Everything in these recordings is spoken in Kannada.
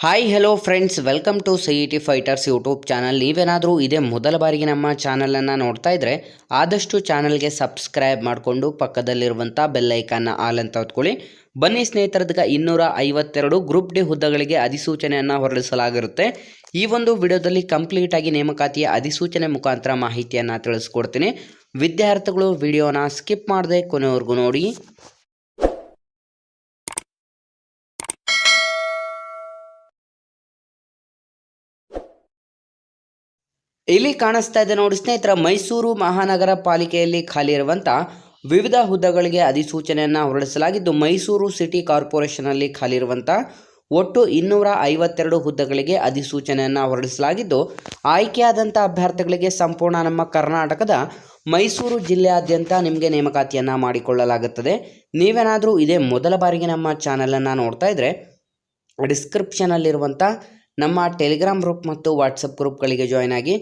Hi hello friends welcome to C E T fighters YouTube channel ನೀವೇನಾದರೂ ಇದೇ ಮೊದಲ ಬಾರಿಗೆ ನಮ್ಮ ಚಾನಲನ್ನು ನೋಡ್ತಾ ಇದ್ದರೆ ಆದಷ್ಟು ಚಾನಲ್ಗೆ ಸಬ್ಸ್ಕ್ರೈಬ್ ಮಾಡಿಕೊಂಡು ಪಕ್ಕದಲ್ಲಿರುವಂಥ ಬೆಲ್ಲೈಕನ್ನ ಆಲ್ ಅಂತ ಹೊತ್ಕೊಳ್ಳಿ. ಬನ್ನಿ ಸ್ನೇಹಿತರದಗ ಇನ್ನೂರ ಐವತ್ತೆರಡು ಗ್ರೂಪ್ ಡಿ ಹುದ್ದೆಗಳಿಗೆ ಅಧಿಸೂಚನೆಯನ್ನು ಹೊರಡಿಸಲಾಗಿರುತ್ತೆ. ಈ ಒಂದು ವಿಡಿಯೋದಲ್ಲಿ ಕಂಪ್ಲೀಟಾಗಿ ನೇಮಕಾತಿಯ ಅಧಿಸೂಚನೆ ಮುಖಾಂತರ ಮಾಹಿತಿಯನ್ನು ತಿಳಿಸ್ಕೊಡ್ತೀನಿ. ವಿದ್ಯಾರ್ಥಿಗಳು ವಿಡಿಯೋನ ಸ್ಕಿಪ್ ಮಾಡದೆ ಕೊನೆವರೆಗೂ ನೋಡಿ. ಇಲ್ಲಿ ಕಾಣಿಸ್ತಾ ಇದೆ ನೋಡಿ ಸ್ನೇಹಿತರ, ಮೈಸೂರು ಮಹಾನಗರ ಪಾಲಿಕೆಯಲ್ಲಿ ಖಾಲಿ ಇರುವಂಥ ವಿವಿಧ ಹುದ್ದೆಗಳಿಗೆ ಅಧಿಸೂಚನೆಯನ್ನು ಹೊರಡಿಸಲಾಗಿದ್ದು, ಮೈಸೂರು ಸಿಟಿ ಕಾರ್ಪೊರೇಷನಲ್ಲಿ ಖಾಲಿ ಇರುವಂಥ ಒಟ್ಟು ಇನ್ನೂರ ಐವತ್ತೆರಡು ಹುದ್ದೆಗಳಿಗೆ ಅಧಿಸೂಚನೆಯನ್ನು ಹೊರಡಿಸಲಾಗಿದ್ದು ಆಯ್ಕೆಯಾದಂಥ ಅಭ್ಯರ್ಥಿಗಳಿಗೆ ಸಂಪೂರ್ಣ ನಮ್ಮ ಕರ್ನಾಟಕದ ಮೈಸೂರು ಜಿಲ್ಲೆಯಾದ್ಯಂತ ನಿಮಗೆ ನೇಮಕಾತಿಯನ್ನು ಮಾಡಿಕೊಳ್ಳಲಾಗುತ್ತದೆ. ನೀವೇನಾದರೂ ಇದೇ ಮೊದಲ ಬಾರಿಗೆ ನಮ್ಮ ಚಾನಲನ್ನು ನೋಡ್ತಾ ಇದ್ದರೆ ಡಿಸ್ಕ್ರಿಪ್ಷನಲ್ಲಿರುವಂಥ ನಮ್ಮ ಟೆಲಿಗ್ರಾಮ್ ಗ್ರೂಪ್ ಮತ್ತು ವಾಟ್ಸಪ್ ಗ್ರೂಪ್ಗಳಿಗೆ ಜಾಯ್ನ್ ಆಗಿ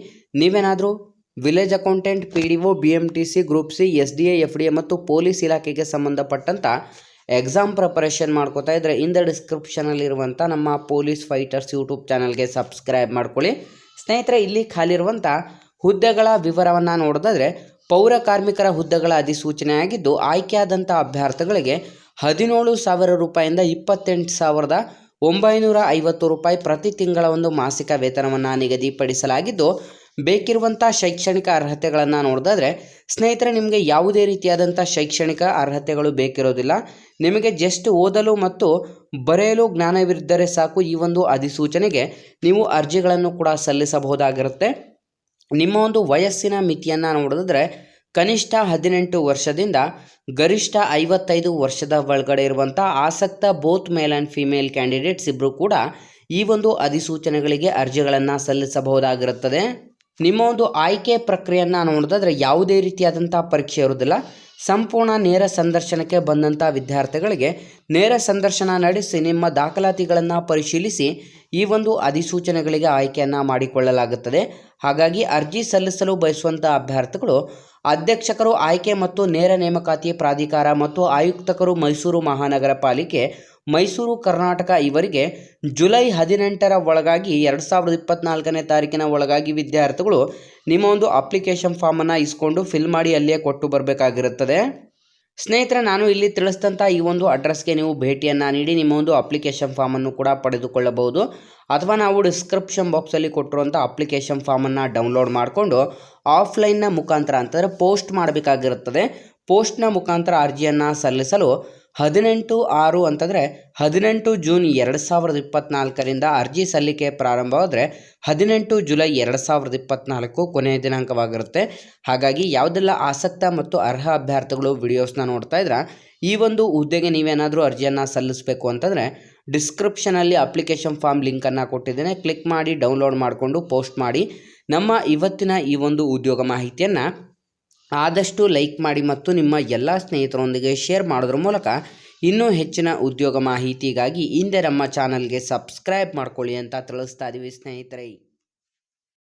ನೀವೇನಾದರೂ village accountant P D O B M T C group C S D A F D A ಮತ್ತು ಪೊಲೀಸ್ ಇಲಾಖೆಗೆ ಸಂಬಂಧಪಟ್ಟಂಥ ಎಕ್ಸಾಮ್ ಪ್ರಿಪರೇಷನ್ ಮಾಡ್ಕೋತಾ ಇದ್ದರೆ ಇಂದ ಡಿಸ್ಕ್ರಿಪ್ಷನಲ್ಲಿರುವಂಥ ನಮ್ಮ ಪೊಲೀಸ್ ಫೈಟರ್ಸ್ ಯೂಟ್ಯೂಬ್ ಚಾನಲ್ಗೆ ಸಬ್ಸ್ಕ್ರೈಬ್ ಮಾಡ್ಕೊಳ್ಳಿ. ಸ್ನೇಹಿತರೆ, ಇಲ್ಲಿ ಖಾಲಿರುವಂಥ ಹುದ್ದೆಗಳ ವಿವರವನ್ನು ನೋಡೋದಾದರೆ ಪೌರ ಕಾರ್ಮಿಕರ ಹುದ್ದೆಗಳ ಅಧಿಸೂಚನೆಯಾಗಿದ್ದು ಆಯ್ಕೆಯಾದಂಥ ಅಭ್ಯರ್ಥಿಗಳಿಗೆ ಹದಿನೇಳು ಸಾವಿರ ರೂಪಾಯಿಂದ ಇಪ್ಪತ್ತೆಂಟು ಸಾವಿರದ ಒಂಬೈನೂರ ಐವತ್ತು ರೂಪಾಯಿ ಪ್ರತಿ ತಿಂಗಳ ಒಂದು ಮಾಸಿಕ ವೇತನವನ್ನು ನಿಗದಿಪಡಿಸಲಾಗಿದ್ದು ಬೇಕಿರುವಂಥ ಶೈಕ್ಷಣಿಕ ಅರ್ಹತೆಗಳನ್ನು ನೋಡಿದ್ರೆ ಸ್ನೇಹಿತರೆ, ನಿಮಗೆ ಯಾವುದೇ ರೀತಿಯಾದಂಥ ಶೈಕ್ಷಣಿಕ ಅರ್ಹತೆಗಳು ಬೇಕಿರೋದಿಲ್ಲ. ನಿಮಗೆ ಜಸ್ಟ್ ಓದಲು ಮತ್ತು ಬರೆಯಲು ಜ್ಞಾನವಿದ್ದರೆ ಸಾಕು ಈ ಒಂದು ಅಧಿಸೂಚನೆಗೆ ನೀವು ಅರ್ಜಿಗಳನ್ನು ಕೂಡ ಸಲ್ಲಿಸಬಹುದಾಗಿರುತ್ತೆ. ನಿಮ್ಮ ಒಂದು ವಯಸ್ಸಿನ ಮಿತಿಯನ್ನು ನೋಡಿದ್ರೆ ಕನಿಷ್ಠ ಹದಿನೆಂಟು ವರ್ಷದಿಂದ ಗರಿಷ್ಠ ಐವತ್ತೈದು ವರ್ಷದ ಒಳಗಡೆ ಇರುವಂಥ ಆಸಕ್ತ both male and female candidates ಇಬ್ಬರು ಕೂಡ ಈ ಒಂದು ಅಧಿಸೂಚನೆಗಳಿಗೆ ಅರ್ಜಿಗಳನ್ನು ಸಲ್ಲಿಸಬಹುದಾಗಿರುತ್ತದೆ. ನಿಮ್ಮ ಒಂದು ಆಯ್ಕೆ ಪ್ರಕ್ರಿಯೆಯನ್ನು ನೋಡೋದಾದರೆ ಯಾವುದೇ ರೀತಿಯಾದಂಥ ಪರೀಕ್ಷೆ ಇರುವುದಿಲ್ಲ. ಸಂಪೂರ್ಣ ನೇರ ಸಂದರ್ಶನಕ್ಕೆ ಬಂದಂಥ ವಿದ್ಯಾರ್ಥಿಗಳಿಗೆ ನೇರ ಸಂದರ್ಶನ ನಡೆಸಿ ನಿಮ್ಮ ದಾಖಲಾತಿಗಳನ್ನು ಪರಿಶೀಲಿಸಿ ಈ ಒಂದು ಅಧಿಸೂಚನೆಗಳಿಗೆ ಆಯ್ಕೆಯನ್ನು ಮಾಡಿಕೊಳ್ಳಲಾಗುತ್ತದೆ. ಹಾಗಾಗಿ ಅರ್ಜಿ ಸಲ್ಲಿಸಲು ಬಯಸುವಂಥ ಅಭ್ಯರ್ಥಿಗಳು ಅಧ್ಯಕ್ಷಕರು ಆಯ್ಕೆ ಮತ್ತು ನೇರ ನೇಮಕಾತಿ ಪ್ರಾಧಿಕಾರ ಮತ್ತು ಆಯುಕ್ತಕರು ಮೈಸೂರು ಮಹಾನಗರ ಪಾಲಿಕೆ, ಮೈಸೂರು, ಕರ್ನಾಟಕ ಇವರಿಗೆ ಜುಲೈ ಹದಿನೆಂಟರ ಒಳಗಾಗಿ ಎರಡು ಸಾವಿರದ ಇಪ್ಪತ್ತ್ನಾಲ್ಕನೇ ತಾರೀಕಿನ ಒಳಗಾಗಿ ವಿದ್ಯಾರ್ಥಿಗಳು ನಿಮ್ಮ ಒಂದು ಅಪ್ಲಿಕೇಶನ್ ಫಾರ್ಮನ್ನು ಇಸ್ಕೊಂಡು ಫಿಲ್ ಮಾಡಿ ಅಲ್ಲಿಯೇ ಕೊಟ್ಟು ಬರಬೇಕಾಗಿರುತ್ತದೆ. ಸ್ನೇಹಿತರೆ, ನಾನು ಇಲ್ಲಿ ತಿಳಿಸಿದಂಥ ಈ ಒಂದು ಅಡ್ರೆಸ್ಗೆ ನೀವು ಭೇಟಿಯನ್ನು ನೀಡಿ ನಿಮ್ಮ ಒಂದು ಅಪ್ಲಿಕೇಶನ್ ಫಾರ್ಮನ್ನು ಕೂಡ ಪಡೆದುಕೊಳ್ಳಬಹುದು ಅಥವಾ ನಾವು ಡಿಸ್ಕ್ರಿಪ್ಷನ್ ಬಾಕ್ಸಲ್ಲಿ ಕೊಟ್ಟಿರುವಂಥ ಅಪ್ಲಿಕೇಶನ್ ಫಾರ್ಮನ್ನು ಡೌನ್ಲೋಡ್ ಮಾಡಿಕೊಂಡು ಆಫ್ಲೈನ್ನ ಮುಖಾಂತರ ಅಂತಂದರೆ ಪೋಸ್ಟ್ ಮಾಡಬೇಕಾಗಿರುತ್ತದೆ. ಪೋಸ್ಟ್ನ ಮುಖಾಂತರ ಅರ್ಜಿಯನ್ನು ಸಲ್ಲಿಸಲು ಹದಿನೆಂಟು ಆರು ಅಂತಂದರೆ ಹದಿನೆಂಟು ಜೂನ್ ಎರಡು ಸಾವಿರದ ಇಪ್ಪತ್ತ್ನಾಲ್ಕರಿಂದ ಅರ್ಜಿ ಸಲ್ಲಿಕೆ ಪ್ರಾರಂಭವಾದರೆ ಹದಿನೆಂಟು ಜುಲೈ ಎರಡು ಸಾವಿರದ ಇಪ್ಪತ್ತ್ನಾಲ್ಕು ಕೊನೆಯ ದಿನಾಂಕವಾಗಿರುತ್ತೆ. ಹಾಗಾಗಿ ಯಾವುದೆಲ್ಲ ಆಸಕ್ತ ಮತ್ತು ಅರ್ಹ ಅಭ್ಯರ್ಥಿಗಳು ವಿಡಿಯೋಸ್ನ ನೋಡ್ತಾ ಇದ್ರೆ, ಈ ಒಂದು ಹುದ್ದೆಗೆ ನೀವೇನಾದರೂ ಅರ್ಜಿಯನ್ನು ಸಲ್ಲಿಸಬೇಕು ಅಂತಂದರೆ ಡಿಸ್ಕ್ರಿಪ್ಷನಲ್ಲಿ ಅಪ್ಲಿಕೇಶನ್ ಫಾರ್ಮ್ ಲಿಂಕನ್ನು ಕೊಟ್ಟಿದ್ದೇನೆ. ಕ್ಲಿಕ್ ಮಾಡಿ ಡೌನ್ಲೋಡ್ ಮಾಡಿಕೊಂಡು ಪೋಸ್ಟ್ ಮಾಡಿ. ನಮ್ಮ ಇವತ್ತಿನ ಈ ಒಂದು ಉದ್ಯೋಗ ಮಾಹಿತಿಯನ್ನು ಆದಷ್ಟು ಲೈಕ್ ಮಾಡಿ ಮತ್ತು ನಿಮ್ಮ ಎಲ್ಲ ಸ್ನೇಹಿತರೊಂದಿಗೆ ಶೇರ್ ಮಾಡೋದ್ರ ಮೂಲಕ ಇನ್ನೂ ಹೆಚ್ಚಿನ ಉದ್ಯೋಗ ಮಾಹಿತಿಗಾಗಿ ಹಿಂದೆ ನಮ್ಮ ಚಾನಲ್ಗೆ ಸಬ್ಸ್ಕ್ರೈಬ್ ಮಾಡ್ಕೊಳ್ಳಿ ಅಂತ ತಿಳಿಸ್ತಾ ಇದ್ದೀವಿ ಸ್ನೇಹಿತರೆ.